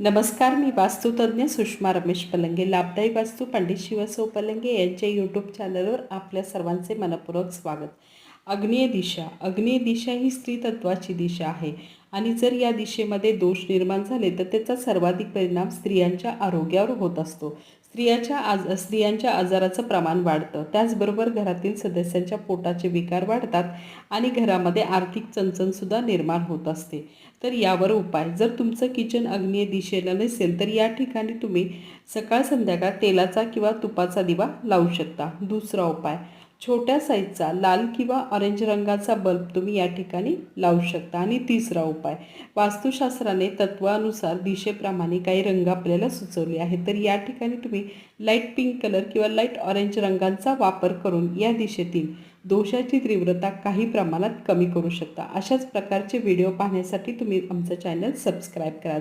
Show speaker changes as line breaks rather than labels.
नमस्कार मी वास्तुतज्ञ सुषमा रमेश पलंगे लाभदायी वास्तू पंडित शिवसो पलंगे यांच्या यूट्यूब चॅनलवर आपल्या सर्वांचे मनपूर्वक स्वागत. अग्नीय दिशा. अग्नेय दिशा ही स्त्री तत्वाची दिशा आहे. आणि जर या दिशेमध्ये दोष निर्माण झाले तर त्याचा सर्वाधिक परिणाम स्त्रियांच्या आरोग्यावर होत असतो. स्त्रियाच्या आज स्त्रियांच्या आजाराचं प्रमाण वाढतं. त्याचबरोबर घरातील सदस्यांच्या पोटाचे विकार वाढतात आणि घरामध्ये आर्थिक चणचणसुद्धा निर्माण होत असते. तर यावर उपाय. जर तुमचं किचन अग्नीय दिशेला नसेल तर या ठिकाणी तुम्ही सकाळ संध्याकाळ तेलाचा किंवा तुपाचा दिवा लावू शकता. दुसरा उपाय. छोट्या साईजचा लाल किंवा ऑरेंज रंगाचा बल्ब तुम्ही या ठिकाणी लावू शकता. आणि तिसरा उपाय वास्तुशास्त्राने तत्वानुसार दिशेप्रमाणे काही रंग आपल्याला सुचवले आहेत. तर या ठिकाणी तुम्ही लाइट पिंक कलर किंवा लाइट ऑरेंज रंगांचा वापर करून या दिशेतील दोषाची तीव्रता काही प्रमाणात कमी करू शकता. अशाच प्रकारचे व्हिडिओ पाहण्यासाठी तुम्ही आमचं चॅनल सबस्क्राईब करा.